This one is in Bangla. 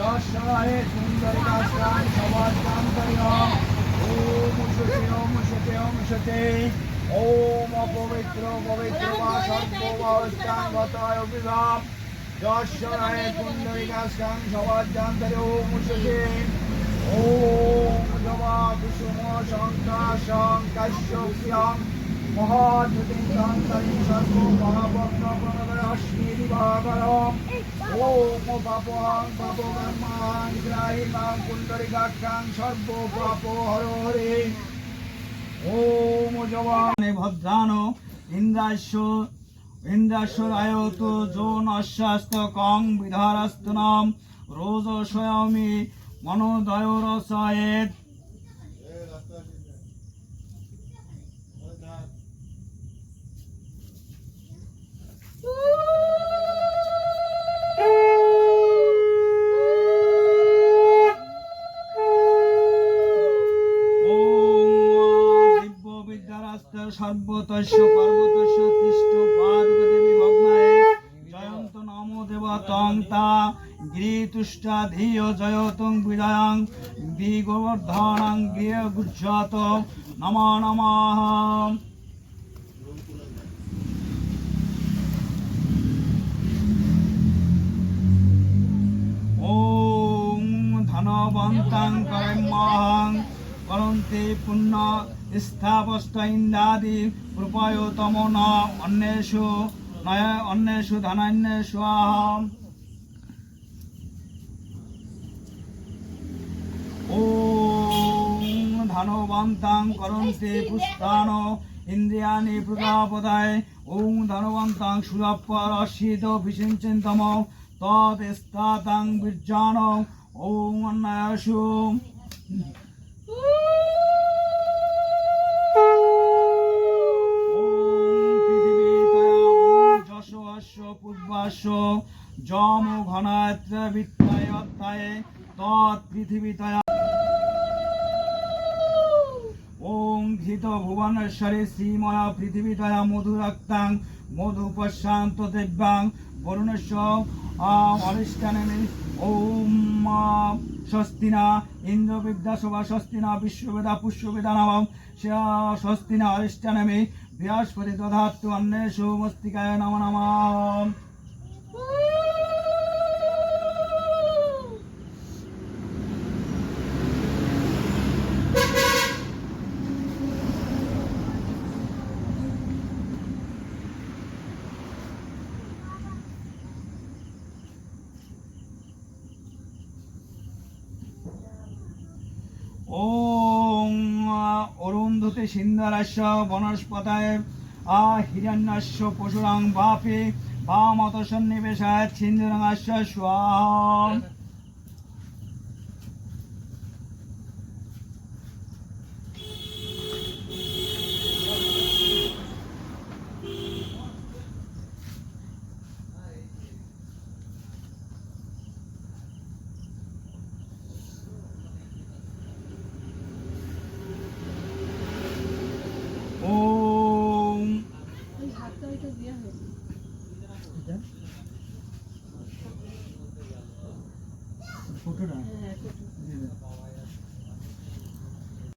দশরে সুন্দরী কাশ্রাম সবার কাম করি ওম সতে ওম সতে ওম সতে ওম অপবিত্র পবিত্র বা সর্ববাহস্থান গতায় অভিভাব দশরে সুন্দরী কাশ্রাম সবার জান করি ওম সতে শঙ্কাশং কাশ্যং মহাজ্যোতিষান্তরী সর্ব মহাবগ্ন প্রণদয়শ্মীরিভাগরম ওম পাপং পাপকর্মাং গ্রাহিমাং কুণ্ডলিকাক্ষাং ভদ্রান ইন্দ্রাস্য ইন্দ্রাশ্বরায়ত যো নশ্বাস্ত কং বিধারাস্তনম। রোজ স্বয়মী মনোদয় রসায়েত সর্বতস্য পর্বতস্য তিষ্ঠ পার্বতী দেবী ভগ্নায়। জয়ন্ত নম ওম ধনবন্তাং করম্যহং করন্তে পুণ্য স্থাপস্ত ইন্দাদি প্রূপায়তম ন অন্যেষু নয় অন্যেষু ধনান্যেষু আহম। ওম ধনবন্তাং করন্তে পুষ্পাণ ইন্দ্রিয়াণি প্রজাপদায়, ওম ধনবন্তাং সুরপরশিত বিসিঞ্চিন্তম তৎস্তাতাং বীর্যাণ, ওম অন্যায়সু যম ঘনাত্র বিত্তায় অত্তায় তৎ পৃথিবীতয়া। ঘৃত ভুবনেশ্বরী শ্রীময়া পৃথিবীতয়া মধুরক্তাং মধুপশান্ত দেব্যাং বরুণেশ্বর অরিষ্ঠানে ওম স্বস্তিনা স্বস্তিনা, বিশ্ববেদা, পুষ্যবেদা নাম স্বস্তিনা অরিষ্ঠানে বৃহস্পতি দধাত্তু অন্যেষু মস্তিকায় নম নম। অরুন্ধতি সিন্ধারাস্য বনস্পতায় আ হিরণ্যাস্য পশুরাং বাপে বামত সন্নিবেশায় ছিন্দুরঙ্গাস্য স্বাহা। 从这的